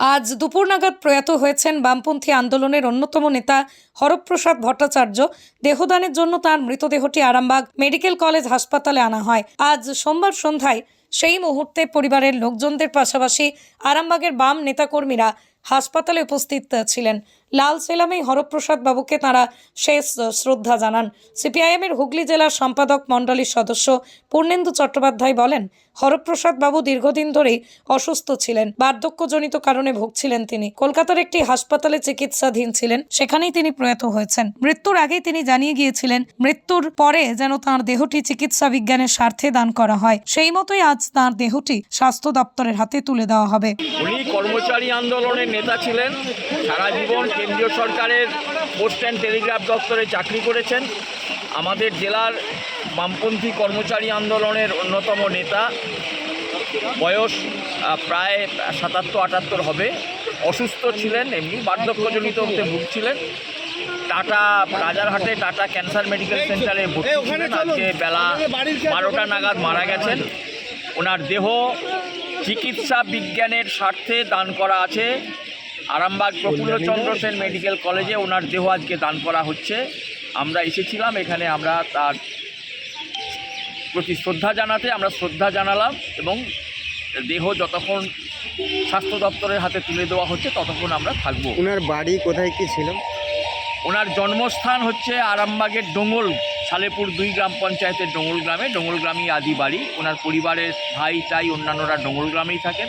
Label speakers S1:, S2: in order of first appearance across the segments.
S1: আজ দুপুর নাগাদ প্রয়াত হয়েছেন বামপন্থী আন্দোলনের অন্যতম নেতা হরপ্রসাদ ভট্টাচার্য। দেহদানের জন্য তার মৃতদেহটি আরামবাগ মেডিকেল কলেজ হাসপাতালে আনা হয়। আজ সোমবার সন্ধ্যায় সেই মুহূর্তে পরিবারের লোকজনদের পাশাপাশি আরামবাগের বাম নেতাকর্মীরা হাসপাতালে উপস্থিত ছিলেন। লাল সেলামেই হরপ্রসাদ বাবুকে তারা শেষ শ্রদ্ধা জানান। সিপিআইএমের হুগলি জেলার সম্পাদক মণ্ডলীর সদস্য পূর্ণেন্দু চট্টোপাধ্যায় বলেন, হরপ্রসাদ বাবু দীর্ঘদিন ধরেই অসুস্থ ছিলেন, বার্ধক্যজনিত কারণে ভুগছিলেন তিনি। কলকাতার একটি হাসপাতালে চিকিৎসাধীন ছিলেন, সেখানেই তিনি প্রয়াত হয়েছেন। মৃত্যুর আগেই তিনি জানিয়ে গিয়েছিলেন, মৃত্যুর পরে যেন তার দেহটি চিকিৎসা বিজ্ঞানের স্বার্থে দান করা হয়, সেই মতোই আজ তার দেহটি স্বাস্থ্য দপ্তরের হাতে তুলে দেওয়া হবে।
S2: উনি কর্মচারী আন্দোলনের নেতা ছিলেন, সারা জীবন কেন্দ্রীয় সরকারের পোস্ট অ্যান্ড টেলিগ্রাফ দপ্তরে চাকরি করেছেন। আমাদের জেলার বামপন্থী কর্মচারী আন্দোলনের অন্যতম নেতা। বয়স প্রায় সাতাত্তর আটাত্তর হবে। অসুস্থ ছিলেন এমনি বার্ধক্যজনিত হতে ভুগছিলেন। টাটা রাজারহাটে টাটা ক্যান্সার মেডিকেল সেন্টারে ভর্তি ছিলেন। আজকে বেলা বারোটা নাগাদ মারা গেছেন। ওনার দেহ চিকিৎসা বিজ্ঞানের স্বার্থে দান করা আছে। আরামবাগ প্রফুল্লচন্দ্র সেন মেডিকেল কলেজে ওনার দেহ আজকে দান করা হচ্ছে। আমরা এসেছিলাম এখানে আমরা তার প্রতি শ্রদ্ধা জানাতে আমরা শ্রদ্ধা জানালাম এবং দেহ যতক্ষণ স্বাস্থ্য দপ্তরের হাতে তুলে দেওয়া হচ্ছে ততক্ষণ আমরা থাকব।
S3: ওনার বাড়ি কোথায় কি ছিল?
S2: ওনার জন্মস্থান হচ্ছে আরামবাগের ডোঙ্গল সালেপুর দুই গ্রাম পঞ্চায়েতের ডোঙ্গল গ্রামে। ডোঙ্গল গ্রামই আদি বাড়ি। ওনার পরিবারের ভাই তাই অন্যান্যরা ডোঙ্গল গ্রামেই থাকেন।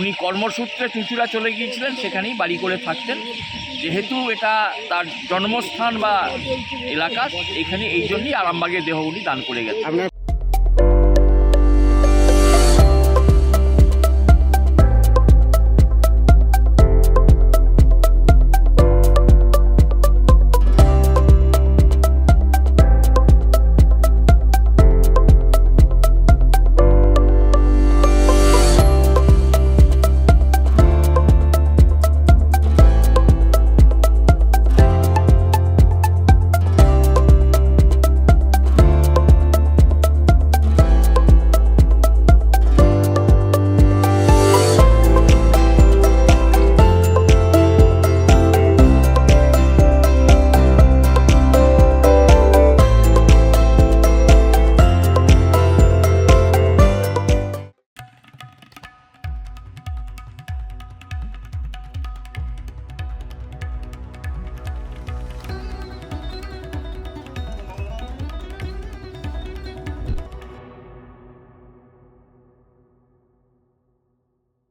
S2: উনি কর্মসূত্রে চুঁচুড়া চলে গিয়েছিলেন, সেখানেই বাড়ি করে থাকতেন। যেহেতু এটা তার জন্মস্থান বা এলাকা, এখানে এই জন্যই আরামবাগের দেহ উনি দান করে গেছেন।